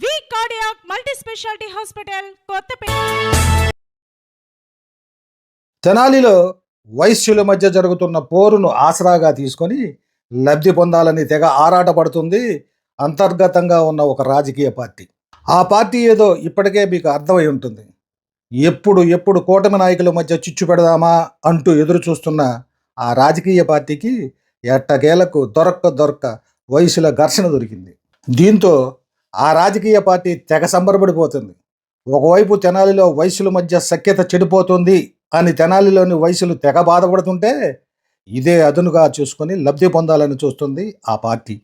V cardiac multi speciality hospital Kothapeta. తెనాలిలో వైశ్యుల మధ్య జరుగుతున్న పోరును ఆసరాగా తీసుకొని లబ్ధి పొందాలని తెగ ఆరాటపడుతుంది అంతర్గతంగా ఉన్న ఒక రాజకీయ పార్టీ. ఆ పార్టీ ఏదో ఇప్పటికే మీకు అర్థమై ఉంటుంది. ఎప్పుడు ఎప్పుడు కూటమి నాయకుల మధ్య చిచ్చు పెడదామా అంటూ ఎదురు చూస్తున్న ఆ రాజకీయ పార్టీకి ఎట్టకేలకు దొరక్క దొరక్క వయసుల ఘర్షణ దొరికింది. దీంతో ఆ రాజకీయ పార్టీ తెగ సంబరపడిపోతుంది. ఒకవైపు తెనాలిలో వయసుల మధ్య సఖ్యత చెడిపోతుంది అని తెనాలిలోని వయసులు తెగ బాధపడుతుంటే ఇదే అదునుగా చూసుకొని లబ్ధి పొందాలని చూస్తుంది ఆ పార్టీ.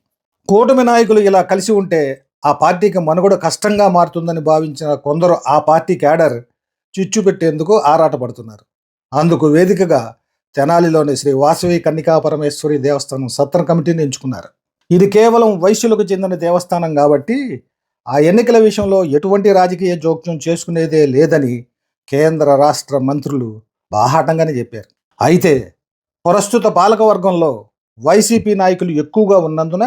కూటమి నాయకులు ఇలా కలిసి ఉంటే ఆ పార్టీకి మనుగడ కష్టంగా మారుతుందని భావించిన కొందరు ఆ పార్టీ క్యాడర్ చిచ్చు పెట్టేందుకు ఆరాటపడుతున్నారు. అందుకు వేదికగా తెనాలిలోని శ్రీ వాసవి కన్నికా పరమేశ్వరి దేవస్థానం సత్ర కమిటీని ఎంచుకున్నారు. ఇది కేవలం వైశ్యులకు చెందిన దేవస్థానం కాబట్టి ఆ ఎన్నికల విషయంలో ఎటువంటి రాజకీయ జోక్యం చేసుకునేదే లేదని కేంద్ర రాష్ట్ర మంత్రులు బాహాటంగానే చెప్పారు. అయితే ప్రస్తుత పాలకవర్గంలో వైసీపీ నాయకులు ఎక్కువగా ఉన్నందున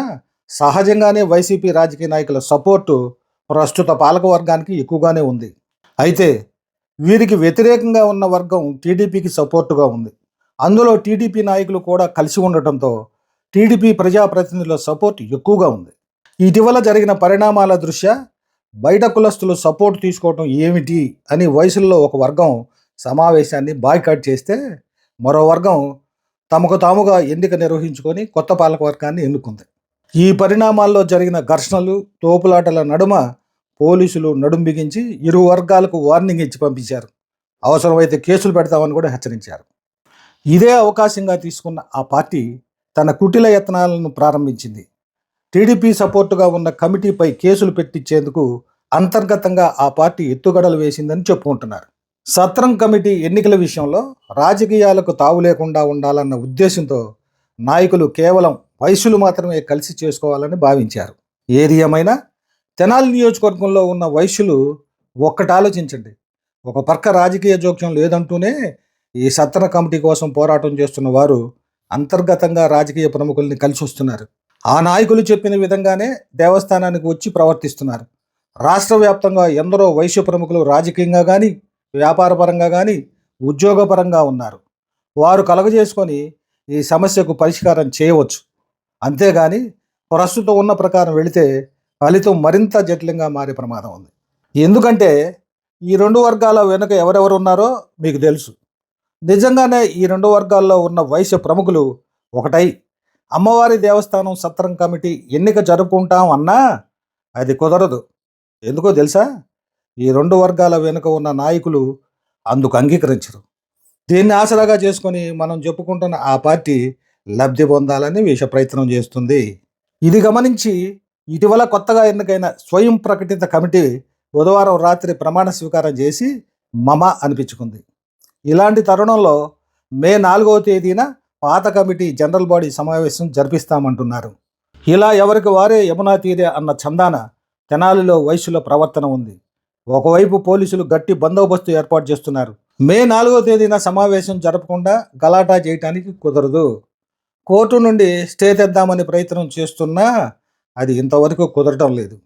సహజంగానే వైసీపీ రాజకీయ నాయకుల సపోర్టు ప్రస్తుత పాలకవర్గానికి ఎక్కువగానే ఉంది. అయితే వీరికి వ్యతిరేకంగా ఉన్న వర్గం టీడీపీకి సపోర్టుగా ఉంది. అందులో టీడీపీ నాయకులు కూడా కలిసి ఉండటంతో టీడీపీ ప్రజాప్రతినిధుల సపోర్ట్ ఎక్కువగా ఉంది. ఇటీవల జరిగిన పరిణామాల దృష్ట్యా బయట కులస్తులు సపోర్ట్ తీసుకోవటం ఏమిటి అని వయసుల్లో ఒక వర్గం సమావేశాన్ని బాయ్కాట్ చేస్తే మరో వర్గం తమకు తాముగా ఎన్నిక నిర్వహించుకొని కొత్త పాలకవర్గాన్ని ఎన్నుకుంది. ఈ పరిణామాల్లో జరిగిన ఘర్షణలు తోపులాటల నడుమ పోలీసులు నడుం బిగించి ఇరు వర్గాలకు వార్నింగ్ ఇచ్చి పంపించారు. అవసరమైతే కేసులు పెడతామని కూడా హెచ్చరించారు. ఇదే అవకాశంగా తీసుకున్న ఆ పార్టీ తన కుటిల యత్నాలను ప్రారంభించింది. టీడీపీ సపోర్టుగా ఉన్న కమిటీపై కేసులు పెట్టించేందుకు అంతర్గతంగా ఆ పార్టీ ఎత్తుగడలు వేసిందని చెప్పుకుంటున్నారు. సత్రం కమిటీ ఎన్నికల విషయంలో రాజకీయాలకు తావు లేకుండా ఉండాలన్న ఉద్దేశంతో నాయకులు కేవలం వయసులు మాత్రమే కలిసి చేసుకోవాలని భావించారు. ఏది ఏమైనా తెనాలి నియోజకవర్గంలో ఉన్న వయసులు ఒక్కటి ఆలోచించండి. ఒక పక్క రాజకీయ జోక్యం లేదంటూనే ఈ సత్ర కమిటీ కోసం పోరాటం చేస్తున్న వారు అంతర్గతంగా రాజకీయ ప్రముఖుల్ని కలిసి వస్తున్నారు ఆ నాయకులు చెప్పిన విధంగానే దేవస్థానానికి వచ్చి ప్రవర్తిస్తున్నారు. రాష్ట్ర వ్యాప్తంగా ఎందరో వైశ్య ప్రముఖులు రాజకీయంగా కానీ వ్యాపారపరంగా కానీ ఉద్యోగపరంగా ఉన్నారు. వారు కలగజేసుకొని ఈ సమస్యకు పరిష్కారం చేయవచ్చు. అంతేగాని ప్రస్తుతం ఉన్న ప్రకారం వెళితే ఫలితం మరింత జటిలంగా మారే ప్రమాదం ఉంది. ఎందుకంటే ఈ రెండు వర్గాల వెనుక ఎవరెవరు ఉన్నారో మీకు తెలుసు. నిజంగానే ఈ రెండు వర్గాల్లో ఉన్న వైశ్య ప్రముఖులు ఒకటై. అమ్మవారి దేవస్థానం సత్రం కమిటీ ఎన్నిక జరుపుకుంటాం అన్నా అది కుదరదు. ఎందుకో తెలుసా? ఈ రెండు వర్గాల వెనుక ఉన్న నాయకులు అందుకు అంగీకరించరు. దీన్ని ఆసరాగా చేసుకొని మనం చెప్పుకుంటున్న ఆ పార్టీ లబ్ధి పొందాలని విష ప్రయత్నం చేస్తుంది. ఇది గమనించి ఇటీవల కొత్తగా ఎన్నికైన స్వయం ప్రకటిత కమిటీ బుధవారం రాత్రి ప్రమాణ స్వీకారం చేసి మమ అనిపించుకుంది. ఇలాంటి తరుణంలో మే నాలుగవ తేదీన పాత కమిటీ జనరల్ బాడీ సమావేశం జరిపిస్తామంటున్నారు. ఇలా ఎవరికి వారే యమునా తీరే అన్న చందాన తెనాలిలో వయసుల ప్రవర్తన ఉంది. ఒకవైపు పోలీసులు గట్టి బందోబస్తు ఏర్పాటు చేస్తున్నారు. మే నాలుగో తేదీన సమావేశం జరపకుండా గలాటా చేయటానికి కుదరదు. కోర్టు నుండి స్టే తెద్దామని ప్రయత్నం చేస్తున్నా అది ఇంతవరకు కుదరటం లేదు.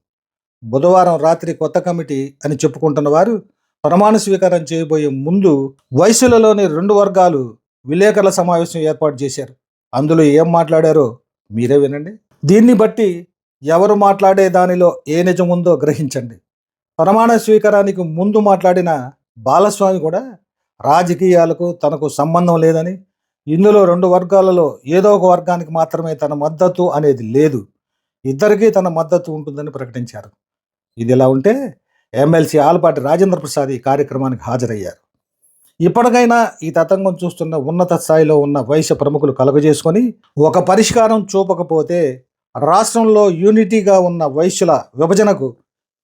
బుధవారం రాత్రి కొత్త కమిటీ అని చెప్పుకుంటున్న వారు ప్రమాణ స్వీకారం చేయబోయే ముందు వయసులలోని రెండు వర్గాలు విలేకరుల సమావేశం ఏర్పాటు చేశారు. అందులో ఏం మాట్లాడారో మీరే వినండి. దీన్ని బట్టి ఎవరు మాట్లాడే దానిలో ఏ నిజం ఉందో గ్రహించండి. ప్రమాణ స్వీకారానికి ముందు మాట్లాడిన బాలస్వామి కూడా రాజకీయాలకు తనకు సంబంధం లేదని ఇందులో రెండు వర్గాలలో ఏదో ఒక వర్గానికి మాత్రమే తన మద్దతు అనేది లేదు. ఇద్దరికీ తన మద్దతు ఉంటుందని ప్రకటించారు. ఇది ఇలా ఉంటే ఎమ్మెల్సీ ఆలపాటి రాజేంద్ర ప్రసాద్ ఈ కార్యక్రమానికి హాజరయ్యారు. ఇప్పటికైనా ఈ తతంగం చూస్తున్న ఉన్నత స్థాయిలో ఉన్న వైశ్య ప్రముఖులు కలుగజేసుకొని ఒక పరిష్కారం చూపకపోతే రాష్ట్రంలో యూనిటీగా ఉన్న వైశ్యుల విభజనకు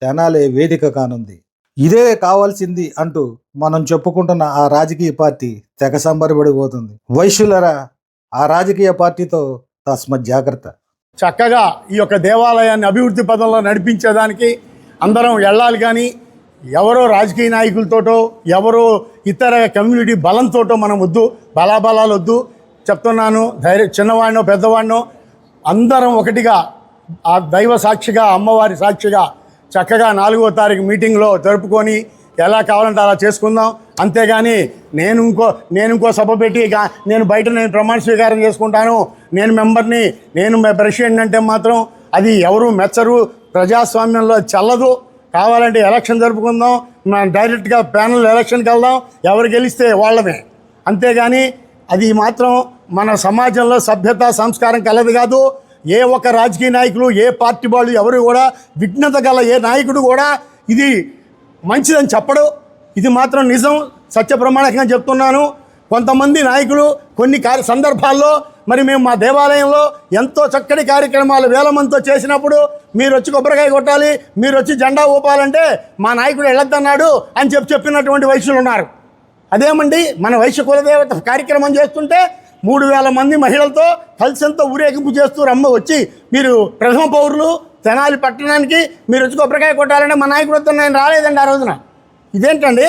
తెనాలే వేదిక కానుంది. ఇదే కావాల్సింది అంటూ మనం చెప్పుకుంటున్న ఆ రాజకీయ పార్టీ తెగ సంబరపడిపోతుంది. వైశ్యులరా ఆ రాజకీయ పార్టీతో తస్మత్ జాగ్రత్త. చక్కగా ఈ యొక్క దేవాలయాన్ని అభివృద్ధి పదంలో నడిపించేదానికి అందరం వెళ్ళాలి కానీ ఎవరో రాజకీయ నాయకులతోటో ఎవరో ఇతర కమ్యూనిటీ బలంతోటో మనం వద్దు బలాబలాలు వద్దు. చెప్తున్నాను ధైర్య చిన్నవాడినో పెద్దవాడినో అందరం ఒకటిగా ఆ దైవ సాక్షిగా అమ్మవారి సాక్షిగా చక్కగా నాలుగో తారీఖు మీటింగ్లో జరుపుకొని ఎలా కావాలంటే అలా చేసుకుందాం. అంతేగాని నేను ఇంకో నేను ఇంకో సభ పెట్టి నేను బయట నేను ప్రమాణ స్వీకారం చేసుకుంటాను. నేను మెంబర్ని నేను ప్రెసిడెంట్ అంటే మాత్రం అది ఎవరు మెచ్చరు ప్రజాస్వామ్యంలో చల్లదు. కావాలంటే ఎలక్షన్ జరుపుకుందాం. మనం డైరెక్ట్గా ప్యానల్ ఎలక్షన్కి వెళ్దాం. ఎవరు గెలిస్తే వాళ్ళమే. అంతేగాని అది మాత్రం మన సమాజంలో సభ్యత సంస్కారం కలది కాదు. ఏ ఒక్క రాజకీయ నాయకులు ఏ పార్టీ వాళ్ళు ఎవరు కూడా విఘ్నత గల ఏ నాయకుడు కూడా ఇది మంచిదని చెప్పడు. ఇది మాత్రం నిజం సత్య ప్రమాణకంగా చెప్తున్నాను. కొంతమంది నాయకులు కొన్ని కార్య సందర్భాల్లో మరి మేము మా దేవాలయంలో ఎంతో చక్కటి కార్యక్రమాలు వేల మందితో చేసినప్పుడు మీరు వచ్చి కొబ్బరికాయ కొట్టాలి మీరు వచ్చి జెండా ఊపాలంటే మా నాయకుడు వెళ్ళొద్దన్నాడు అని చెప్పి చెప్పినటువంటి వైశ్యులు ఉన్నారు. అదేమండి మన వైశ్య కులదేవత కార్యక్రమం చేస్తుంటే మూడు వేల మంది మహిళలతో కలిసంతో ఊరేగింపు చేస్తూ రమ్మ వచ్చి మీరు ప్రథమ పౌరులు తెనాలి పట్టణానికి మీరు వచ్చి కొబ్బరికాయ కొట్టాలంటే మా నాయకుడు వద్ద నేను రాలేదండి ఆ రోజున. ఇదేంటండి?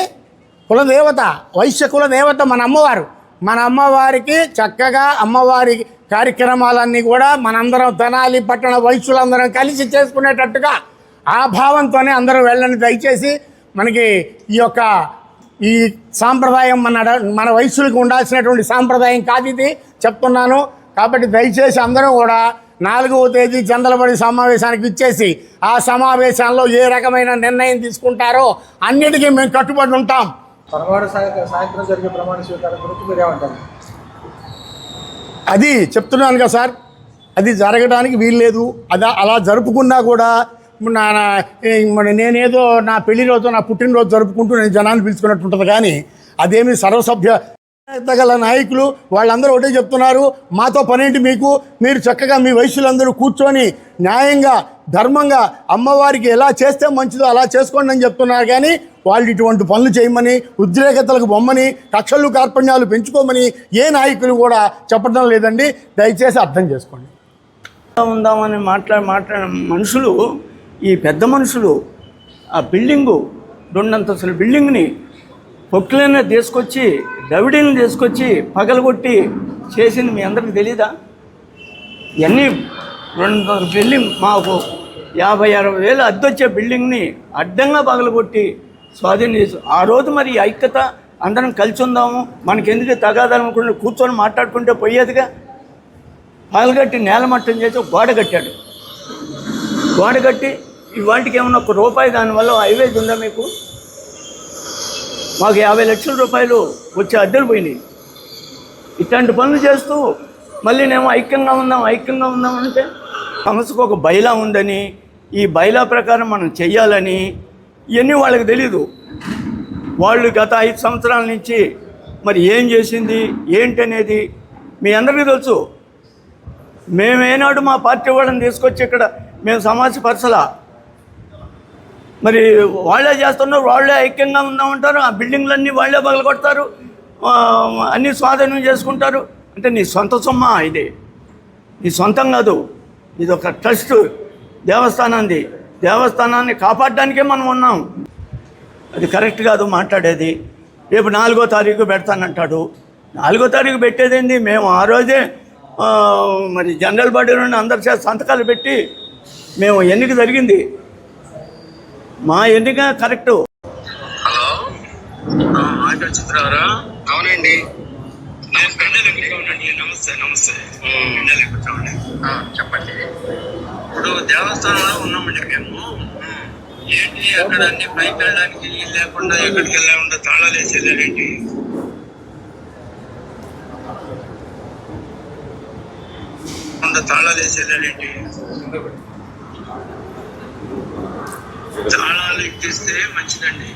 కులదేవత వైశ్య కులదేవత మన అమ్మవారు. మన అమ్మవారికి చక్కగా అమ్మవారి కార్యక్రమాలన్నీ కూడా మనందరం ధనాలి పట్టణ వైశ్యులందరం కలిసి చేసుకునేటట్టుగా ఆ భావంతోనే అందరూ వెళ్ళని దయచేసి మనకి ఈ యొక్క ఈ సాంప్రదాయం మన మన వయసులకు ఉండాల్సినటువంటి సాంప్రదాయం కాదు ఇది. చెప్తున్నాను. కాబట్టి దయచేసి అందరూ కూడా నాలుగవ తేదీ చందలబడి సమావేశానికి ఇచ్చేసి ఆ సమావేశాల్లో ఏ రకమైన నిర్ణయం తీసుకుంటారో అన్నిటికీ మేము కట్టుబడి ఉంటాం. పరమాడు సాయంత్రం జరిగే ప్రమాణ స్వీకారం గురించి మీరేమంటారు అది చెప్తున్నాను కదా సార్. అది జరగడానికి వీల్లేదు. అదా అలా జరుపుకున్నా కూడా నా మన నేనేదో నా పెళ్ళి రోజు నా పుట్టినరోజు జరుపుకుంటూ నేను జనాన్ని పిలుచుకున్నట్టు ఉంటుంది కానీ అదేమి సర్వసభ్య గల నాయకులు వాళ్ళందరూ ఒకటే చెప్తున్నారు మాతో పనేంటి మీకు? మీరు చక్కగా మీ వయసులందరూ కూర్చొని న్యాయంగా ధర్మంగా అమ్మవారికి ఎలా చేస్తే మంచిదో అలా చేసుకోండి అని చెప్తున్నారు. కానీ వాళ్ళు ఇటువంటి పనులు చేయమని ఉద్రేకతలకు బొమ్మని కక్షలు కార్పణ్యాలు పెంచుకోమని ఏ నాయకులు కూడా చెప్పడం లేదండి. దయచేసి అర్థం చేసుకోండి. ఉందామని మాట్లాడి మాట్లాడిన మనుషులు ఈ పెద్ద మనుషులు ఆ బిల్డింగు రెండంతస్తుల బిల్డింగ్ని పొక్కులైన తీసుకొచ్చి దవిడీని తీసుకొచ్చి పగలగొట్టి చేసింది మీ అందరికి తెలీదా? ఇవన్నీ రెండు బిల్డింగ్ మాకు యాభై అరవై వేలు అద్దొచ్చే బిల్డింగ్ని అడ్డంగా పగలగొట్టి స్వాధీనం చేసి ఆ రోజు మరి ఈ ఐక్యత అందరం కలిసి ఉందాము మనకెందుకు తగాదనుకుంటే కూర్చొని మాట్లాడుకుంటే పోయేదిగా? పాల్గట్టి నేలమట్టం చేసి గోడ కట్టాడు. గోడ కట్టి ఇవాటికి ఏమన్నా ఒక రూపాయి దానివల్ల హైవేజ్ ఉందా మీకు? మాకు యాభై లక్షల రూపాయలు వచ్చే అద్దెలు పోయినాయి. ఇట్లాంటి పనులు చేస్తూ మళ్ళీ మేము ఐక్యంగా ఉందాం ఐక్యంగా ఉందాం అంటే సంస్థకు ఒక బైలా ఉందని ఈ బైలా ప్రకారం మనం చెయ్యాలని ఇవన్నీ వాళ్ళకి తెలీదు. వాళ్ళు గత ఐదు సంవత్సరాల నుంచి మరి ఏం చేసింది ఏంటనేది మీ అందరికీ తెలుసు. మేమేనాడు మా పార్టీ వాళ్ళని తీసుకొచ్చి ఇక్కడ మేము సమాజపరచలా మరి వాళ్ళే చేస్తున్నారు వాళ్ళే ఐక్యంగా ఉందామంటారు ఆ బిల్డింగ్లన్నీ వాళ్ళే పగలగొడతారు అన్నీ స్వాధీనం చేసుకుంటారు. అంటే నీ సొంత సొమ్మ ఇది. నీ సొంతం కాదు. ఇది ఒక ట్రస్ట్ దేవస్థానంది దేవస్థానాన్ని కాపాడడానికే మనం ఉన్నాం. అది కరెక్ట్ కాదు మాట్లాడేది. రేపు నాలుగో తారీఖు పెడతానంటాడు. నాలుగో తారీఖు పెట్టేదేంది? మేము ఆ రోజే మరి జనరల్ బాడీ నుండి అందరి చేత సంతకాలు పెట్టి మేము ఎన్నిక జరిగింది. మా ఎన్నిక కరెక్టు. హలో? అవునండి. నమస్తే నమస్తే చెప్పండి. ఇప్పుడు దేవస్థానంలో ఉన్నామండి మేము. ఏంటి అక్కడ అన్ని పైకి వెళ్ళడానికి లేకుండా ఎక్కడికి వెళ్ళకుండా తాళాలు వేసి తాళాలు వేసి వెళ్ళారేంటి తాళాలు ఎక్కిస్తే మంచిదండి.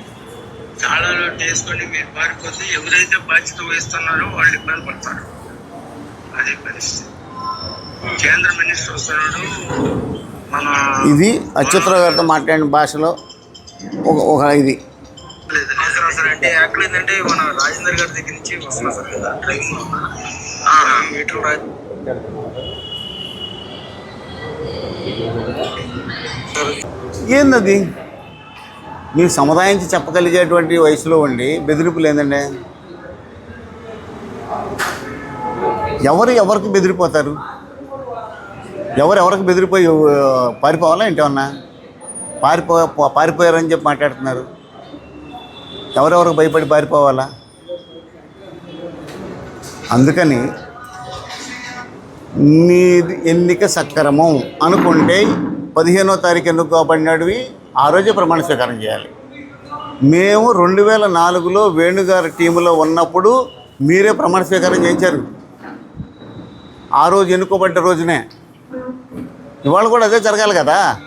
తాళాలు వేసుకొని మీరు పారిపోతే ఎవరైతే బాధ్యత వహిస్తున్నారో వాళ్ళు ఇబ్బంది పడతారు. అదే పరిస్థితి. కేంద్ర మినిస్టర్ వస్తున్నాడు. మన ఇది అచ్యుతరావు గారితో మాట్లాడిన భాషలో ఒక ఒక ఇది. లేదు సార్ అంటే యాక్చువల్ ఏంటంటే మన రాజేందర్ గారి దగ్గర నుంచి వస్తున్నా సార్ కదా డ్రైవింగ్ మీటర్ రాజ్ ఏందది? మీరు సముదాయించి చెప్పగలిగేటువంటి వయసులో ఉండి బెదిరింపు లేదండి ఎవరు ఎవరికి బెదిరిపోతారు? ఎవరు ఎవరికి బెదిరిపోయి పారిపోవాలా ఏంటన్నా పారిపో పారిపోయారని చెప్పి మాట్లాడుతున్నారు. ఎవరెవరికి భయపడి పారిపోవాలా? అందుకని నీ ఎన్నిక సక్రమం అనుకుంటే పదిహేనో తారీఖు ఎన్నుకోబడినవి ఆ రోజే ప్రమాణ స్వీకారం చేయాలి. మేము రెండు వేల నాలుగులో వేణుగారి టీంలో ఉన్నప్పుడు మీరే ప్రమాణ స్వీకారం చేయించారు. ఆ రోజు ఎన్నుకోబడ్డ రోజునే. ఇవాళ కూడా అదే జరగాలి కదా?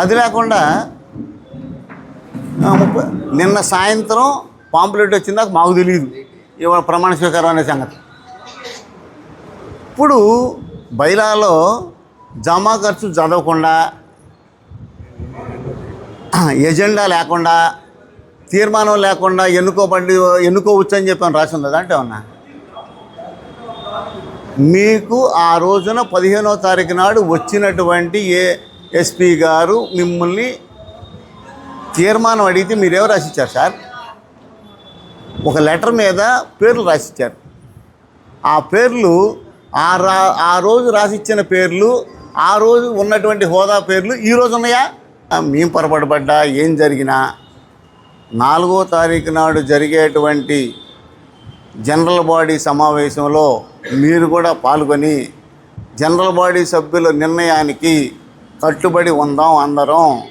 అది లేకుండా నిన్న సాయంత్రం పాంప్లెట్ వచ్చిందాక మాకు తెలియదు ఇవాళ ప్రమాణ స్వీకారం అనే సంగతి. ఇప్పుడు బైలాలో జమా ఖర్చు చదవకుండా ఎజెండా లేకుండా తీర్మానం లేకుండా ఎన్నుకోబండి ఎన్నుకోవచ్చు అని చెప్పాను రాసి ఉంది అంటే ఉన్నా మీకు ఆ రోజున పదిహేనో తారీఖు నాడు వచ్చినటువంటి ఏ ఎస్పీ గారు మిమ్మల్ని తీర్మానం అడిగితే మీరేమో రాసిచ్చారు సార్? ఒక లెటర్ మీద పేర్లు రాసిచ్చారు. ఆ పేర్లు ఆ రా ఆ రోజు రాసిచ్చిన పేర్లు ఆ రోజు ఉన్నటువంటి హోదా పేర్లు ఈరోజు ఉన్నాయా? మేము పొరపడబడ్డా ఏం జరిగినా. నాలుగో తారీఖు నాడు జరిగేటువంటి జనరల్ బాడీ సమావేశంలో మీరు కూడా పాల్గొని జనరల్ బాడీ సభ్యుల నిర్ణయానికి కట్టుబడి ఉందాం అందరం.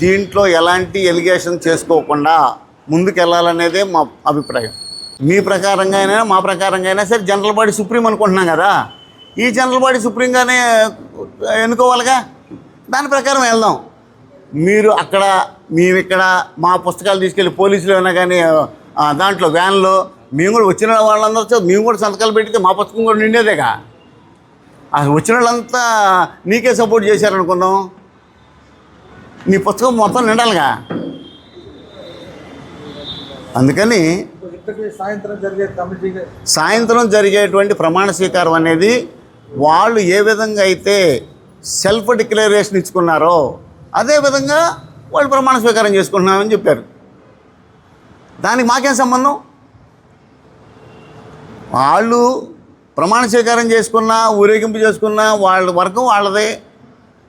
దీంట్లో ఎలాంటి ఎలిగేషన్ చేసుకోకుండా ముందుకెళ్ళాలనేదే మా అభిప్రాయం. మీ ప్రకారంగా అయినా మా ప్రకారంగా అయినా సరే జనరల్ బాడీ సుప్రీం అనుకుంటున్నాం కదా. ఈ జనరల్ బాడీ సుప్రీంగానే ఎన్నుకోవాలిగా? దాని ప్రకారం వెళ్దాం. మీరు అక్కడ మేము ఇక్కడ మా పుస్తకాలు తీసుకెళ్ళి పోలీసులు అయినా కానీ దాంట్లో వ్యాన్లో మేము కూడా వచ్చిన వాళ్ళందరూ మేము కూడా సంతకాలు పెడితే మా పుస్తకం కూడా నిండేదేగా? వచ్చిన వాళ్ళంతా నీకే సపోర్ట్ చేశారనుకుందాం. నీ పుస్తకం మొత్తం నిండాలిగా? అందుకని సాయంత్రం జరిగే కమిటీ సాయంత్రం జరిగేటువంటి ప్రమాణ స్వీకారం అనేది వాళ్ళు ఏ విధంగా అయితే సెల్ఫ్ డిక్లరేషన్ ఇచ్చుకున్నారో అదే విధంగా వాళ్ళు ప్రమాణ స్వీకారం చేసుకుంటున్నామని చెప్పారు. దానికి మాకేం సంబంధం? వాళ్ళు ప్రమాణ స్వీకారం చేసుకున్నా ఊరేగింపు చేసుకున్నా వాళ్ళ వర్గం వాళ్ళదే.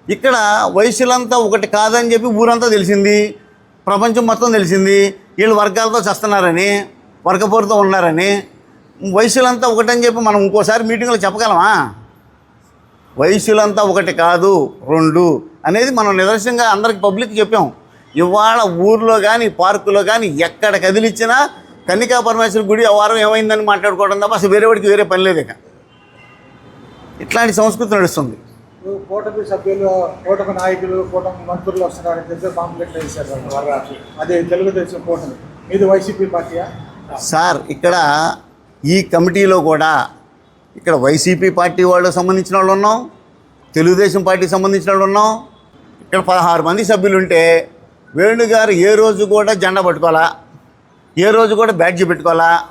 ఇక్కడ వయసులంతా ఒకటి కాదని చెప్పి ఊరంతా తెలిసింది ప్రపంచం మొత్తం తెలిసింది వీళ్ళు వర్గాలతో చస్తున్నారని వర్గపోరుతో ఉన్నారని. వయసులంతా ఒకటని చెప్పి మనం ఇంకోసారి మీటింగ్లో చెప్పగలమా? వయసులంతా ఒకటి కాదు రెండు అనేది మనం నిదర్శనంగా అందరికి పబ్లిక్ చెప్పాం. ఇవాళ ఊర్లో కానీ పార్కులో కానీ ఎక్కడ కదిలిచ్చినా కన్నికా పరమేశ్వర గుడి ఆ వారం ఏమైందని మాట్లాడుకోవడం తప్ప అసలు వేరే వాడికి వేరే పని లేదు ఇక. ఇట్లాంటి సంస్కృతి నడుస్తుంది. కూటమి సభ్యులు కూటమి నాయకులు కూటమి మంత్రులు వస్తున్నారని చెప్పి పాంప్లెట్లు వేశారు. అదే తెలుగుదేశం కూటమి. ఇది వైసీపీ పార్టీయా? సార్ ఇక్కడ ఈ కమిటీలో కూడా ఇక్కడ వైసీపీ పార్టీ వాళ్ళకి సంబంధించిన వాళ్ళు ఉన్నాం తెలుగుదేశం పార్టీకి సంబంధించిన వాళ్ళు ఉన్నాం. ఇక్కడ పదహారు మంది సభ్యులు ఉంటే వేణుగారు ఏ రోజు కూడా జెండా పట్టుకోవాలా? ఏ రోజు కూడా బ్యాడ్జీ పెట్టుకోవాలా?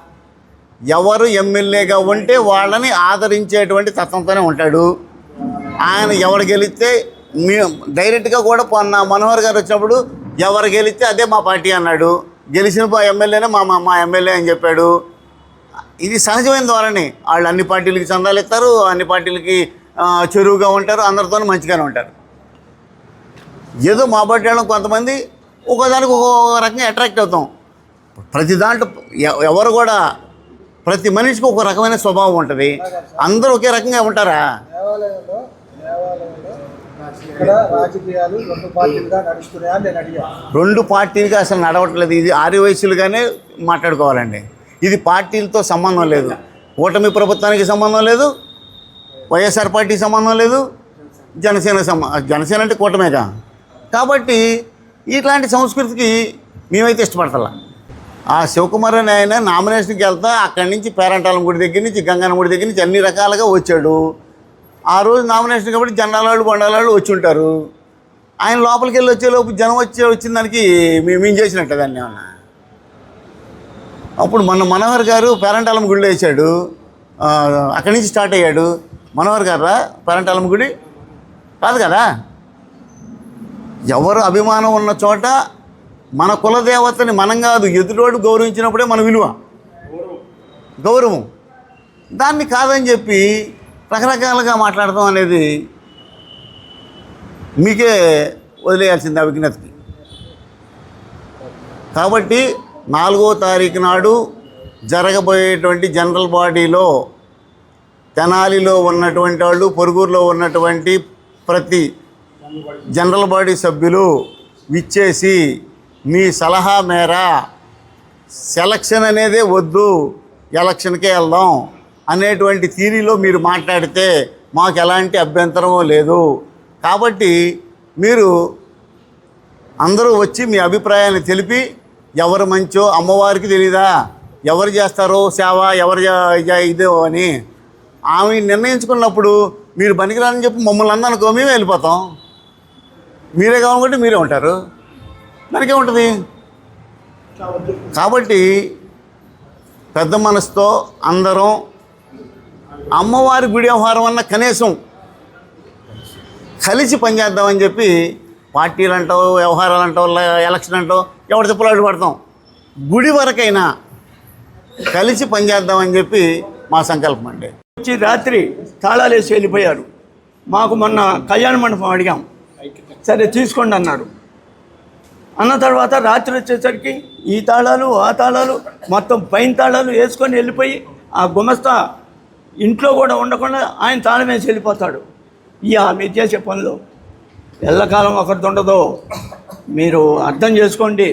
ఎవరు ఎమ్మెల్యేగా ఉంటే వాళ్ళని ఆదరించేటువంటి తత్వంతోనే ఉంటాడు. ఆయన ఎవరు గెలిస్తే మీ డైరెక్ట్గా కూడా పొన్న మనోహర్ గారు వచ్చినప్పుడు ఎవరు గెలిస్తే అదే మా పార్టీ అన్నాడు. గెలిచిన ఎమ్మెల్యేనే మా- మా ఎమ్మెల్యే అని చెప్పాడు. ఇది సహజమైన ద్వారానే. వాళ్ళు అన్ని పార్టీలకి చందాలు ఇస్తారు అన్ని పార్టీలకి చెరువుగా ఉంటారు అందరితోనూ మంచిగానే ఉంటారు. ఏదో మా పార్టీ వాళ్ళం కొంతమంది ఒక్కోదానికి ఒక్కో రకంగా అట్రాక్ట్ అవుతాం. ప్రతి దాంట్లో ఎవరు కూడా ప్రతి మనిషికి ఒక రకమైన స్వభావం ఉంటుంది. అందరూ ఒకే రకంగా ఉంటారా? రెండు పార్టీలుగా అసలు నడవట్లేదు. ఇది ఆరు వయసులుగానే మాట్లాడుకోవాలండి. ఇది పార్టీలతో సంబంధం లేదు. కూటమి ప్రభుత్వానికి సంబంధం లేదు. వైఎస్ఆర్ పార్టీ సంబంధం లేదు. జనసేన జనసేన అంటే కూటమేగా. కాబట్టి ఇట్లాంటి సంస్కృతికి మేమైతే ఇష్టపడతలా. ఆ శివకుమార్ అనే ఆయన నామినేషన్కి వెళ్తా అక్కడి నుంచి పేరంటాలం గుడి దగ్గర నుంచి గంగన్న గుడి దగ్గర నుంచి అన్ని రకాలుగా వచ్చాడు. ఆ రోజు నామినేషన్ కాబట్టి జెండాలాళ్ళు బండాలాళ్ళు వచ్చి ఉంటారు. ఆయన లోపలికి వెళ్ళి వచ్చేలోపు జనం వచ్చే వచ్చిన దానికి మేము మేము చేసినట్టు దాన్ని ఏమన్నా. అప్పుడు మన మనోహర్ గారు పేరంటాలం గుడిలో వేసాడు అక్కడి నుంచి స్టార్ట్ అయ్యాడు. మనోహర్ గారా పేరంటాలం గుడి. కాదు కదా? ఎవరు అభిమానం ఉన్న చోట మన కులదేవతని మనం కాదు ఎదుటోడు గౌరవించినప్పుడే మన విలువ. గౌరవం. దాన్ని కాదని చెప్పి రకరకాలుగా మాట్లాడటం అనేది మీకే వదిలేయాల్సింది ఆ కాబట్టి నాలుగో తారీఖు నాడు జరగబోయేటువంటి జనరల్ బాడీలో తెనాలిలో ఉన్నటువంటి వాళ్ళు పొరుగురులో ఉన్నటువంటి ప్రతి జనరల్ బాడీ సభ్యులు విచ్చేసి మీ సలహా మేర సెలక్షన్ అనేదే వద్దు ఎలక్షన్కే వెళ్దాం అనేటువంటి థీరీలో మీరు మాట్లాడితే మాకు ఎలాంటి అభ్యంతరమూ లేదు. కాబట్టి మీరు అందరూ వచ్చి మీ అభిప్రాయాన్ని తెలిపి ఎవరు మంచో అమ్మవారికి తెలీదా? ఎవరు చేస్తారో సేవ ఎవరు జా- ఇదో అని. ఆమె నిర్ణయించుకున్నప్పుడు మీరు పనికిరాని చెప్పి మమ్మల్ని అందనుకో మేము వెళ్ళిపోతాం. మీరే కావాలంటే మీరే ఉంటారు. దానికే ఉంటుంది? కాబట్టి పెద్ద మనసుతో అందరం అమ్మవారి గుడి వ్యవహారం అన్న కనీసం కలిసి పనిచేద్దామని చెప్పి పార్టీలు అంటావు వ్యవహారాలు అంటావు ఎలక్షన్ అంటావు ఎవరి తిప్పలాడు పడతాం? గుడి వరకైనా కలిసి పనిచేద్దామని చెప్పి మా సంకల్పం అండి. వచ్చి రాత్రి తాళాలు వేసి వెళ్ళిపోయారు. మాకు మొన్న కళ్యాణ మండపం అడిగాం. సరే తీసుకోండి అన్నాడు అన్న తర్వాత రాత్రి వచ్చేసరికి ఈ తాళాలు ఆ తాళాలు మొత్తం పైన తాళాలు వేసుకొని వెళ్ళిపోయి ఆ గుమస్తా ఇంట్లో కూడా ఉండకుండా ఆయన తాళం వేసి వెళ్ళిపోతాడు. ఇక మీరు చేసే పనులు. ఎల్లకాలం ఒకరిది ఉండదు. మీరు అర్థం చేసుకోండి.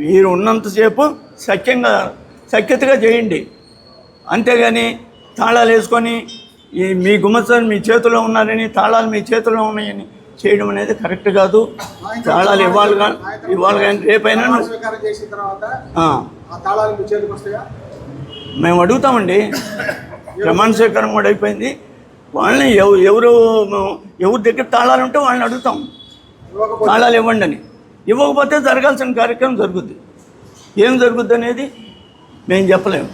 మీరు ఉన్నంతసేపు సఖ్యంగా సఖ్యతగా చేయండి. అంతేగాని తాళాలు వేసుకొని ఈ మీ గుమస్తాలు మీ చేతిలో ఉన్నారని తాళాలు మీ చేతిలో ఉన్నాయని చేయడం అనేది కరెక్ట్ కాదు. తాళాలు ఇవ్వాలి కానీ ఇవ్వాలి కానీ రేపైనా మేము అడుగుతామండి. ప్రమాణ స్వీకారం కూడా అయిపోయింది. వాళ్ళని ఎవ ఎవరు ఎవరి దగ్గర తాళాలు ఉంటే వాళ్ళని అడుగుతాం. తాళాలు ఇవ్వండి అని. ఇవ్వకపోతే జరగాల్సిన కార్యక్రమం జరుగుద్ది. ఏం జరుగుద్ది అనేది మేము చెప్పలేము.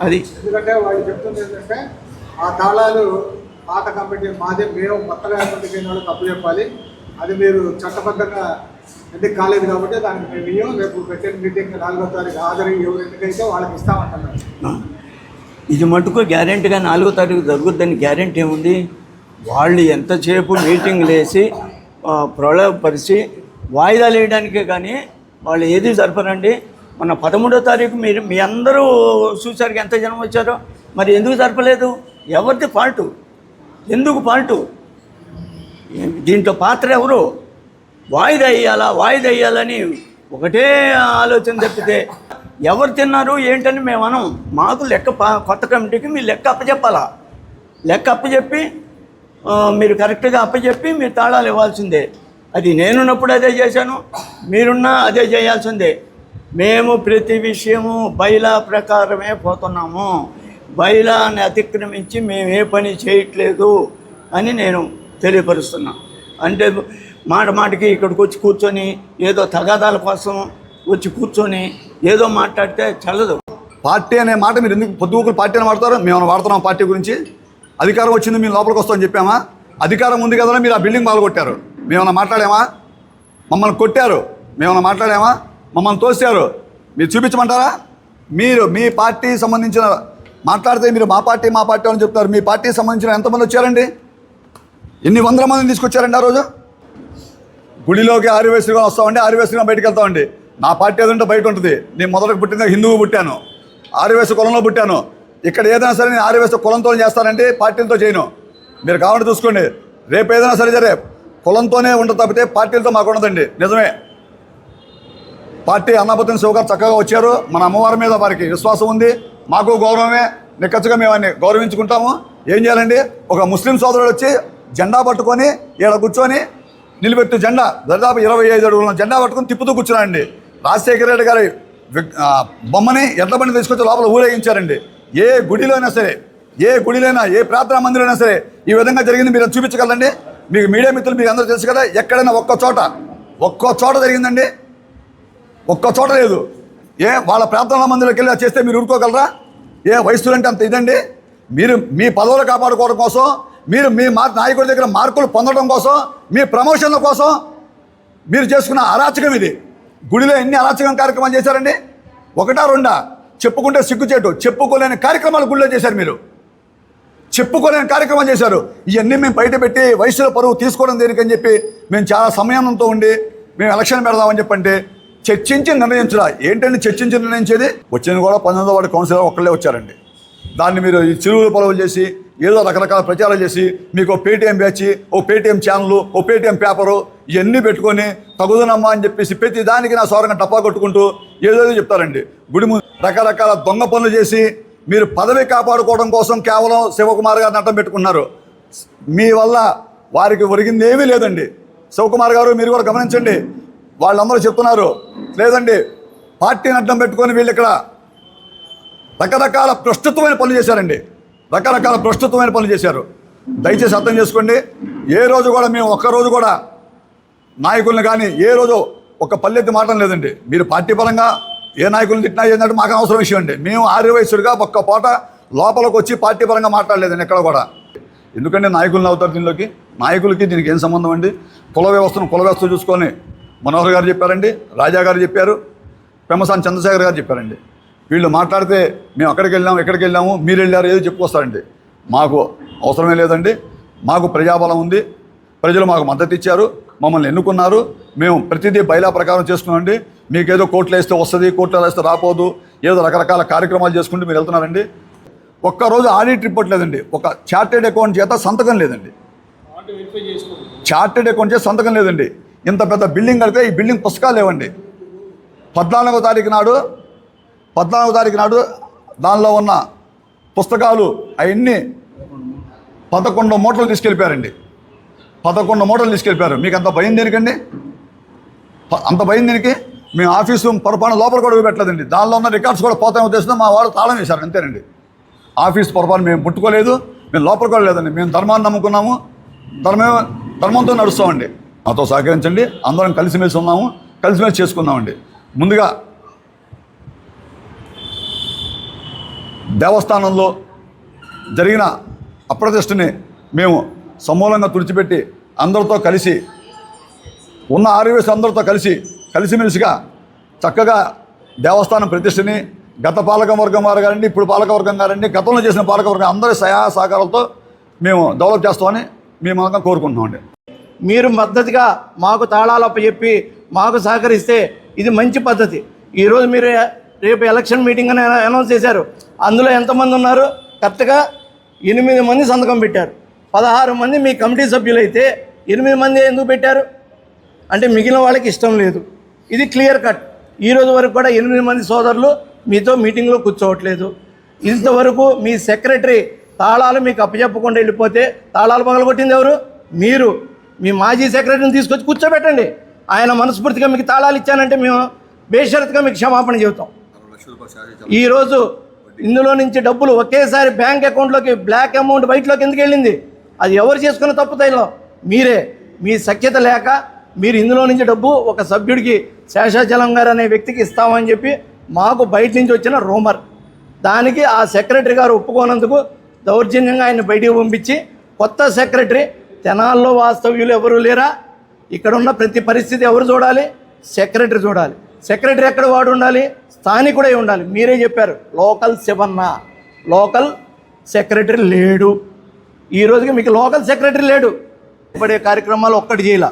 అది. ఎందుకంటే వాళ్ళు చెప్తుంది ఏంటంటే ఆ తాళాలు పాత కమిటీ మాదే మేము కొత్తగా కమిటీ వాళ్ళకి అప్పు చెప్పాలి. అది మీరు చట్టబద్ధంగా ఎందుకు కాలేదు కాబట్టి దానికి మేము రేపు పెట్టిన మీటింగ్ నాలుగో తారీఖు హాజరై ఎవరు ఎందుకైతే వాళ్ళకి ఇస్తామంటున్నారు. ఇది మటుకు గ్యారెంటీగా నాలుగో తారీఖు జరుగుద్దని గ్యారెంటీ ఏముంది? వాళ్ళు ఎంతసేపు మీటింగ్లు వేసి ఆ, ప్రళయపరిచి వాయిదాలు వేయడానికే కానీ వాళ్ళు ఏది జరపరండి? మన పదమూడో తారీఖు మీరు మీ అందరూ చూసారు ఎంత జనం వచ్చారో? మరి ఎందుకు జరపలేదు? ఎవరిది ఫాల్టు? ఎందుకు ఫాల్టు? దీంట్లో పాత్ర ఎవరు? వాయిదా వేయాలా? వాయిదా వేయాలని ఒకటే ఆలోచన తప్పితే ఎవరు తిన్నారు ఏంటని మేము అనం. మాకు లెక్క కొత్త కమిటీకి మీ లెక్క అప్పచెప్పాలా? లెక్క అప్పచెప్పి మీరు కరెక్ట్గా అప్పచెప్పి మీరు తాళాలు ఇవ్వాల్సిందే. అది నేనున్నప్పుడు అదే చేశాను మీరున్నా అదే చేయాల్సిందే. మేము ప్రతి విషయము బైలా ప్రకారమే పోతున్నాము. బయలాన్ని అతిక్రమించి మేము ఏ పని చేయట్లేదు అని నేను తెలియపరుస్తున్నా. అంటే మాట మాటకి ఇక్కడికి వచ్చి కూర్చొని ఏదో తగాదాల కోసం వచ్చి కూర్చొని ఏదో మాట్లాడితే చల్లదు. పార్టీ అనే మాట మీరు ఎందుకు పొద్దుగుకులు పార్టీ అని వాడతారు? మేము వాడుతున్నాం పార్టీ గురించి? అధికారం వచ్చింది మేము లోపలికి వస్తామని చెప్పామా? అధికారం ఉంది కదా మీరు ఆ బిల్డింగ్ పాల్గొట్టారు. మేమన్నా మాట్లాడామా? మమ్మల్ని కొట్టారు. మేమన్నా మాట్లాడామా? మమ్మల్ని తోసారు. మీరు చూపించమంటారా? మీరు మీ పార్టీ సంబంధించిన మాట్లాడితే మీరు మా పార్టీ మా పార్టీ అని చెప్తారు. మీ పార్టీకి సంబంధించిన ఎంతమంది వచ్చారండి? ఎన్ని వందల మందిని తీసుకొచ్చారండి ఆ రోజు? గుడిలోకి ఆర్యవేశ్వరిగా వస్తామండి ఆర్యవేశ్వరిగా బయటకు వెళ్తామండి. నా పార్టీ ఏదంటే బయట ఉంటుంది. నేను మొదట పుట్టిన హిందువు పుట్టాను. ఆర్యవేశ కులంలో పుట్టాను. ఇక్కడ ఏదైనా సరే నేను ఆర్యవేశ కులంతో చేస్తానంటే పార్టీలతో చేయను. మీరు కావాలంటే చూసుకోండి. రేపు ఏదైనా సరే సరే కులంతోనే ఉండదు తప్పితే పార్టీలతో మాకు ఉండదండి. నిజమే. పార్టీ అన్నపతిని శివగారు చక్కగా వచ్చారు. మన అమ్మవారి మీద వారికి విశ్వాసం ఉంది. మాకు గౌరవమే. నిక్కచ్చుగా మేము అన్ని గౌరవించుకుంటాము. ఏం చేయాలండి? ఒక ముస్లిం సోదరుడు వచ్చి జెండా పట్టుకొని ఈడ కూర్చొని నిలబెట్టు జెండా. దాదాపు ఇరవై ఐదు అడుగుల జెండా పట్టుకొని తిప్పుతూ కూర్చున్నాడండి. రాజశేఖర రెడ్డి గారి బొమ్మని ఎడ్ల బండి తీసుకొచ్చి లోపల ఊరేగించారండి. ఏ గుడిలో అయినా సరే ఏ గుడిలైనా ఏ ప్రార్థనా మందిరైనా సరే ఈ విధంగా జరిగింది మీరు చూపించగలండి మీకు మీడియా మిత్రులు మీకు అందరూ తెలుసు కదా ఎక్కడైనా ఒక్క చోట ఒక్కో చోట జరిగిందండి. ఒక్క చోట లేదు. ఏ వాళ్ళ ప్రార్థన మందిలోకి వెళ్ళి చేస్తే మీరు ఊరుకోగలరా? ఏ వయస్సులు అంటే అంత ఇదండి. మీరు మీ పదవులు కాపాడుకోవడం కోసం మీరు మీ మా నాయకుడి దగ్గర మార్కులు పొందడం కోసం మీ ప్రమోషన్ల కోసం మీరు చేసుకున్న అరాచకం ఇది. గుడిలో ఎన్ని అరాచకం కార్యక్రమాలు చేశారండి? ఒకటా రెండా? చెప్పుకుంటే సిగ్గుచేటు చెప్పుకోలేని కార్యక్రమాలు గుడిలో చేశారు మీరు. చెప్పుకోలేని కార్యక్రమం చేశారు. ఇవన్నీ మేము బయట పెట్టి వయసులో పరువు తీసుకోవడం దేనికని చెప్పి మేము చాలా సమయంతో ఉండి మేము ఎలక్షన్ పెడదామని చెప్పంటే చర్చించి నిర్ణయించడా ఏంటండి చర్చించి నిర్ణయించేది? వచ్చింది కూడా పంతొమ్మిదో వాడు కౌన్సిలర్ ఒక్కళ్ళే వచ్చారండి. దాన్ని మీరు చిరువులు పొలవులు చేసి ఏదో రకరకాల ప్రచారాలు చేసి మీకు ఓ పేటీఎం బ్యాచ్ ఓ పేటీఎం ఛానల్ ఓ పేటీఎం పేపరు ఇవన్నీ పెట్టుకొని తగుదనమ్మా అని చెప్పేసి ప్రతి దానికి నా సోరంగా టప్పా కొట్టుకుంటూ ఏదో చెప్తారండి. గుడి ముందు రకరకాల దొంగ పనులు చేసి మీరు పదవి కాపాడుకోవడం కోసం కేవలం శివకుమార్ గారిని అడ్డం పెట్టుకున్నారు. మీ వల్ల వారికి ఒరిగింది ఏమీ లేదండి. శివకుమార్ గారు మీరు కూడా గమనించండి. వాళ్ళందరూ చెప్తున్నారు లేదండి పార్టీని అడ్డం పెట్టుకొని వీళ్ళు ఇక్కడ రకరకాల ప్రస్తుతమైన పనులు చేశారండి. రకరకాల ప్రస్తుతమైన పనులు చేశారు. దయచేసి అర్థం చేసుకోండి ఏ రోజు కూడా మేము ఒక్క రోజు కూడా నాయకుల్ని కానీ ఏ రోజు ఒక పల్లెత్తి మాటం లేదండి. మీరు పార్టీ పరంగా ఏ నాయకులను తిట్టినా ఏంటంటే మాకు అవసరం విషయం అండి. మేము ఆర్యవయసుడిగా ఒక్క పూట లోపలికి వచ్చి పార్టీ పరంగా మాట్లాడలేదండి ఎక్కడ కూడా. ఎందుకంటే నాయకులను అవుతారు దీనిలోకి. నాయకులకి దీనికి ఏం సంబంధం అండి? కుల వ్యవస్థను కుల వ్యవస్థ చూసుకొని మనోహర్ గారు చెప్పారండి రాజా గారు చెప్పారు పెమ్మసాని చంద్రశేఖర్ గారు చెప్పారండి. వీళ్ళు మాట్లాడితే మేము అక్కడికి వెళ్ళాము ఎక్కడికి వెళ్ళాము మీరు వెళ్ళారు ఏదో చెప్పుకొస్తారండి. మాకు అవసరమే లేదండి. మాకు ప్రజాబలం ఉంది. ప్రజలు మాకు మద్దతు ఇచ్చారు. మమ్మల్ని ఎన్నుకున్నారు. మేము ప్రతిదీ బయలా ప్రకారం చేసుకున్నామండి మీకేదో కోట్లు వేస్తే వస్తుంది కోట్లు వేస్తే రాపోదు. ఏదో రకరకాల కార్యక్రమాలు చేసుకుంటూ మీరు వెళ్తున్నారండి. ఒక్కరోజు ఆడిట్ రిపోర్ట్ లేదండి. ఒక చార్టెడ్ అకౌంట్ చేత సంతకం లేదండి. చార్టెడ్ అకౌంట్ చేత సంతకం లేదండి. ఇంత పెద్ద బిల్డింగ్ కడితే ఈ బిల్డింగ్ పుస్తకాలు లేవండి. పద్నాలుగో తారీఖు నాడు పద్నాలుగో తారీఖు నాడు దానిలో ఉన్న పుస్తకాలు అవన్నీ పదకొండు మూటలు తీసుకెళ్ళిపోయారండి. పదకొండు మూటలు తీసుకెళ్ళిపోయారు. మీకు అంత భయం దేనికండి? ప- అంత భయం దీనికి? మేము ఆఫీసు పొరపాటు లోపల కూడా పెట్టలేదండి. దానిలో ఉన్న రికార్డ్స్ కూడా పోతాయి ఉద్దేశంతో మా వాళ్ళు తాళం వేశారు అంతేనండి. ఆఫీస్ పొరపాటు మేము ముట్టుకోలేదు మేము లోపల కూడా లేదండి. మేము ధర్మాన్ని నమ్ముకున్నాము ధర్మే ధర్మంతో నడుస్తామండి. మాతో సహకరించండి అందరం కలిసిమెలిసి ఉన్నాము కలిసిమెలిసి చేసుకుందామండి. ముందుగా దేవస్థానంలో జరిగిన అప్రతిష్టని మేము సమూలంగా తుడిచిపెట్టి అందరితో కలిసి ఉన్న ఆర్యవేస్ అందరితో కలిసి కలిసిమెలిసిగా చక్కగా దేవస్థానం ప్రతిష్టని గత పాలకవర్గం వారు గారండి ఇప్పుడు పాలకవర్గం కానివ్వండి గారండి గతంలో చేసిన పాలకవర్గం అందరి సహాయ సహకారాలతో మేము డెవలప్ చేస్తామని మేము అందరం కోరుకుంటున్నామండి. మీరు మద్దతుగా మాకు తాళాలప్ప చెప్పి మాకు సహకరిస్తే ఇది మంచి పద్ధతి. ఈరోజు మీరు రేపు ఎలక్షన్ మీటింగ్ అని అనౌన్స్ చేశారు. అందులో ఎంతమంది ఉన్నారు? కరెక్ట్గా ఎనిమిది మంది సంతకం పెట్టారు. పదహారు మంది మీ కమిటీ సభ్యులైతే ఎనిమిది మంది ఎందుకు పెట్టారు? అంటే మిగిలిన వాళ్ళకి ఇష్టం లేదు. ఇది క్లియర్ కట్. ఈ రోజు వరకు కూడా ఎనిమిది మంది సోదరులు మీతో మీటింగ్లో కూర్చోవట్లేదు. ఇంతవరకు మీ సెక్రటరీ తాళాలు మీకు అప్పచెప్పకుండా వెళ్ళిపోతే తాళాలు పగలగొట్టింది ఎవరు? మీరు. మీ మాజీ సెక్రటరీని తీసుకొచ్చి కూర్చోబెట్టండి. ఆయన మనస్ఫూర్తిగా మీకు తాళాలు ఇచ్చానంటే మేము బేషరత్గా మీకు క్షమాపణ చెబుతాం. ఈరోజు ఇందులో నుంచి డబ్బులు ఒకేసారి బ్యాంక్ అకౌంట్లోకి బ్లాక్ అమౌంట్ బయటలోకి ఎందుకు వెళ్ళింది? అది ఎవరు చేసుకున్న తప్పుదైలో మీరే. మీ సఖ్యత లేక మీరు ఇందులో నుంచి డబ్బు ఒక సభ్యుడికి శేషాచలం గారు అనే వ్యక్తికి ఇస్తామని చెప్పి మాకు బయట నుంచి వచ్చిన రూమర్. దానికి ఆ సెక్రటరీ గారు ఒప్పుకోనందుకు దౌర్జన్యంగా ఆయన బయటికి పంపించి కొత్త సెక్రటరీ తెనాల్లో వాస్తవ్యులు ఎవరు లేరా? ఇక్కడ ఉన్న ప్రతి పరిస్థితి ఎవరు చూడాలి? సెక్రటరీ చూడాలి. సెక్రటరీ ఎక్కడ వాడు ఉండాలి? స్థానికుడై ఉండాలి. మీరే చెప్పారు లోకల్ శివన్న. లోకల్ సెక్రటరీ లేడు. ఈ రోజుకి మీకు లోకల్ సెక్రటరీ లేడు. పడే కార్యక్రమాలు ఒక్కటి చేయాల.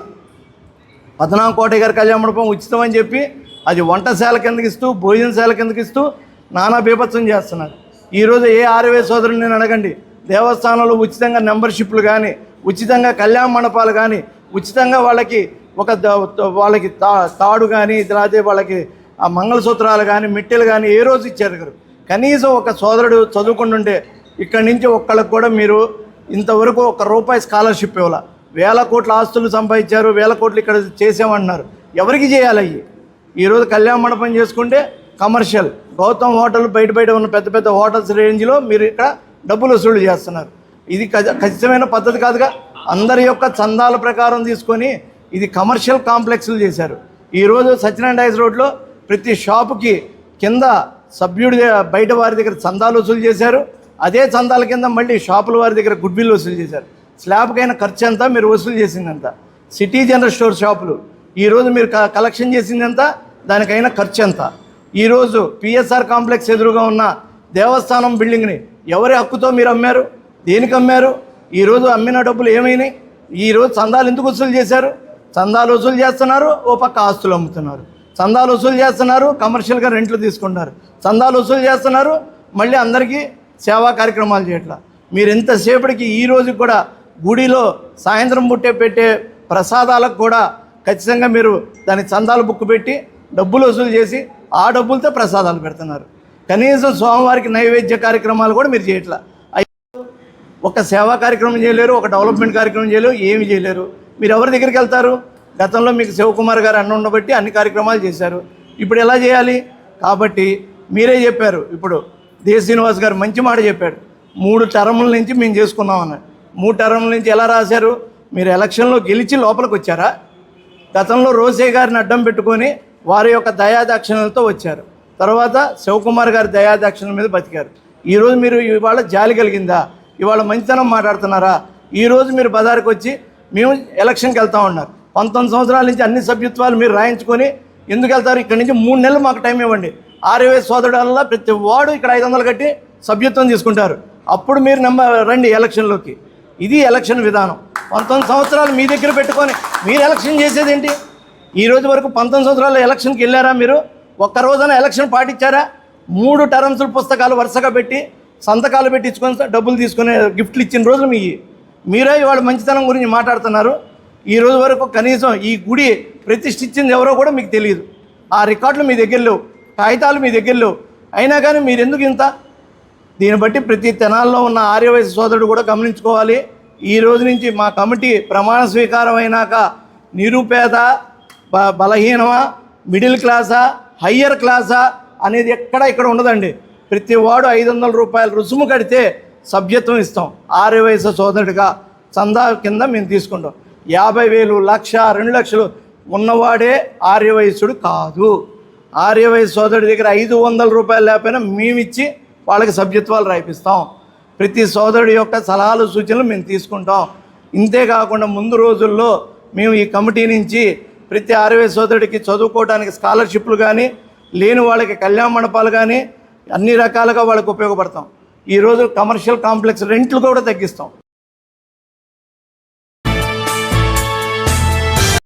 పద్నాం కోట గారి కళ్యాణ మండపం ఉచితం అని చెప్పి అది వంటశాల కిందకి ఇస్తూ భోజనశాల కిందకి ఇస్తూ నానా బీభత్సం చేస్తున్నారు. ఈరోజు ఏ ఆర్వే సోదరుని నేను అడగండి. దేవస్థానంలో ఉచితంగా మెంబర్షిప్లు కానీ ఉచితంగా కళ్యాణ మండపాలు కానీ ఉచితంగా వాళ్ళకి ఒక వాళ్ళకి తా తాడు కానీ లేకపోతే వాళ్ళకి ఆ మంగళసూత్రాలు కానీ మిట్టెలు కానీ ఏ రోజు ఇచ్చారు కనీసం ఒక సోదరుడు చదువుకుంటుంటే ఇక్కడి నుంచి ఒక్కళ్ళకి కూడా మీరు ఇంతవరకు ఒక రూపాయి స్కాలర్షిప్ ఇవ్వాల. వేల కోట్ల ఆస్తులు సంపాదించారు వేల కోట్లు ఇక్కడ చేసామన్నారు ఎవరికి చేయాలి అయ్యి? ఈరోజు కళ్యాణ మండపం చేసుకుంటే కమర్షియల్ గౌతమ్ హోటల్ బయట బయట ఉన్న పెద్ద పెద్ద హోటల్స్ రేంజ్లో మీరు ఇక్కడ డబ్బులు వసూలు చేస్తున్నారు. ఇది ఖచ్చితమైన పద్ధతి కాదుగా అందరి యొక్క చందాల ప్రకారం తీసుకొని ఇది కమర్షియల్ కాంప్లెక్స్లు చేశారు. ఈరోజు సత్యనారాయణ హైస్ రోడ్లో ప్రతి షాపుకి కింద సభ్యుడి బయట వారి దగ్గర చందాలు వసూలు చేశారు. అదే చందాల కింద మళ్ళీ షాపుల వారి దగ్గర గుడ్ బిల్ వసూలు చేశారు. స్లాబ్కైన ఖర్చు ఎంత మీరు వసూలు చేసిందంత. సిటీ జనరల్ స్టోర్ షాపులు. ఈరోజు మీరు క- కలెక్షన్ చేసింది ఎంత దానికైన ఖర్చు ఎంత ఈరోజు పిఎస్ఆర్ కాంప్లెక్స్ ఎదురుగా ఉన్న దేవస్థానం బిల్డింగ్ని ఎవరి హక్కుతో మీరు అమ్మారు? దేనికి అమ్మారు? ఈరోజు అమ్మిన డబ్బులు ఏమైనాయి? ఈరోజు చందాలు ఎందుకు వసూలు చేశారు? చందాలు వసూలు చేస్తున్నారు ఓ పక్క ఆస్తులు అమ్ముతున్నారు. చందాలు వసూలు చేస్తున్నారు కమర్షియల్గా రెంట్లు తీసుకుంటున్నారు. చందాలు వసూలు చేస్తున్నారు మళ్ళీ అందరికీ సేవా కార్యక్రమాలు చేయట్లా. మీరు ఎంతసేపటికి ఈ రోజు కూడా గుడిలో సాయంత్రం పుట్టే పెట్టే ప్రసాదాలకు కూడా ఖచ్చితంగా మీరు దాని చందాలు బుక్ పెట్టి డబ్బులు వసూలు చేసి ఆ డబ్బులతో ప్రసాదాలు పెడుతున్నారు. కనీసం స్వామివారికి నైవేద్య కార్యక్రమాలు కూడా మీరు చేయట్లా. ఒక సేవా కార్యక్రమం చేయలేరు ఒక డెవలప్మెంట్ కార్యక్రమం చేయలేరు ఏమి చేయలేరు. మీరు ఎవరి దగ్గరికి వెళ్తారు? గతంలో మీకు శివకుమార్ గారు అన్న ఉండబట్టి అన్ని కార్యక్రమాలు చేశారు. ఇప్పుడు ఎలా చేయాలి? కాబట్టి మీరే చెప్పారు. ఇప్పుడు దేశ శ్రీనివాస్ గారు మంచి మాట చెప్పాడు. మూడు టర్ముల నుంచి మేము చేసుకున్నాం అన్నాడు. మూడు టర్ముల నుంచి ఎలా రాశారు? మీరు ఎలక్షన్లో గెలిచి లోపలికి వచ్చారా? గతంలో రోసే గారిని అడ్డం పెట్టుకొని వారి యొక్క దయాదాక్షిణ్యాలతో వచ్చారు. తర్వాత శివకుమార్ గారి దయాదాక్షిణ్యం మీద బతికారు. ఈరోజు మీరు ఇవాళ జాలి కలిగిందా? ఇవాళ మంచితనం మాట్లాడుతున్నారా? ఈరోజు మీరు బజార్కి వచ్చి మేము ఎలక్షన్కి వెళ్తా ఉన్నారు. పంతొమ్మిది సంవత్సరాల నుంచి అన్ని సభ్యత్వాలు మీరు రాయించుకొని ఎందుకు వెళ్తారు? ఇక్కడ నుంచి మూడు నెలలు మాకు టైం ఇవ్వండి. ఆర్యవై సోదరులలో ప్రతి వాడు ఇక్కడ ఐదు వందలు కట్టి సభ్యత్వం తీసుకుంటారు. అప్పుడు మీరు నెంబర్ రండి ఎలక్షన్లోకి. ఇది ఎలక్షన్ విధానం. పంతొమ్మిది సంవత్సరాలు మీ దగ్గర పెట్టుకొని మీరు ఎలక్షన్ చేసేది ఏంటి? ఈ రోజు వరకు పంతొమ్మిది సంవత్సరాలు ఎలక్షన్కి వెళ్ళారా మీరు? ఒక్క రోజున ఎలక్షన్ పాటించారా? మూడు టర్మ్స్ పుస్తకాలు వరుసగా పెట్టి సంతకాలు పెట్టించుకొని డబ్బులు తీసుకునే గిఫ్ట్లు ఇచ్చిన రోజులు మీ మీరే ఇవాళ మంచితనం గురించి మాట్లాడుతున్నారు. ఈ రోజు వరకు కనీసం ఈ గుడి ప్రతిష్ఠించింది ఎవరో కూడా మీకు తెలియదు. ఆ రికార్డులు మీ దగ్గర లేవు. కాగితాలు మీ దగ్గర లేవు అయినా కానీ మీరు ఎందుకు ఇంత? దీన్ని బట్టి ప్రతి తెనాల్లో ఉన్న ఆర్యవైశ్య సోదరుడు కూడా గమనించుకోవాలి. ఈ రోజు నుంచి మా కమిటీ ప్రమాణ స్వీకారం అయినాక నిరుపేద బ బలహీనమా మిడిల్ క్లాసా హయ్యర్ క్లాసా అనేది ఎక్కడ ఇక్కడ ఉండదండి. ప్రతి వాడు ఐదు వందల రూపాయలు రుసుము కడితే సభ్యత్వం ఇస్తాం. ఆర్యవైశ్య సోదరుడిగా చందా కింద మేము తీసుకుంటాం. యాభై వేలు లక్ష రెండు లక్షలు ఉన్నవాడే ఆర్యవైశ్యుడు కాదు. ఆర్యవై సోదరుడి దగ్గర ఐదు వందల రూపాయలు లేకపోయినా మేమిచ్చి వాళ్ళకి సభ్యత్వాలు రాయిపిస్తాం. ప్రతి సోదరుడి యొక్క సలహాలు సూచనలు మేము తీసుకుంటాం. ఇంతే కాకుండా ముందు రోజుల్లో మేము ఈ కమిటీ నుంచి ప్రతి ఆర్వై సోదరుడికి చదువుకోవడానికి స్కాలర్షిప్లు కానీ లేని వాళ్ళకి కళ్యాణ మండపాలు కానీ అన్ని రకాలుగా వాళ్ళకి ఉపయోగపడతాం. ఈరోజు కమర్షియల్ కాంప్లెక్స్ రెంట్లు కూడా తగ్గిస్తాం.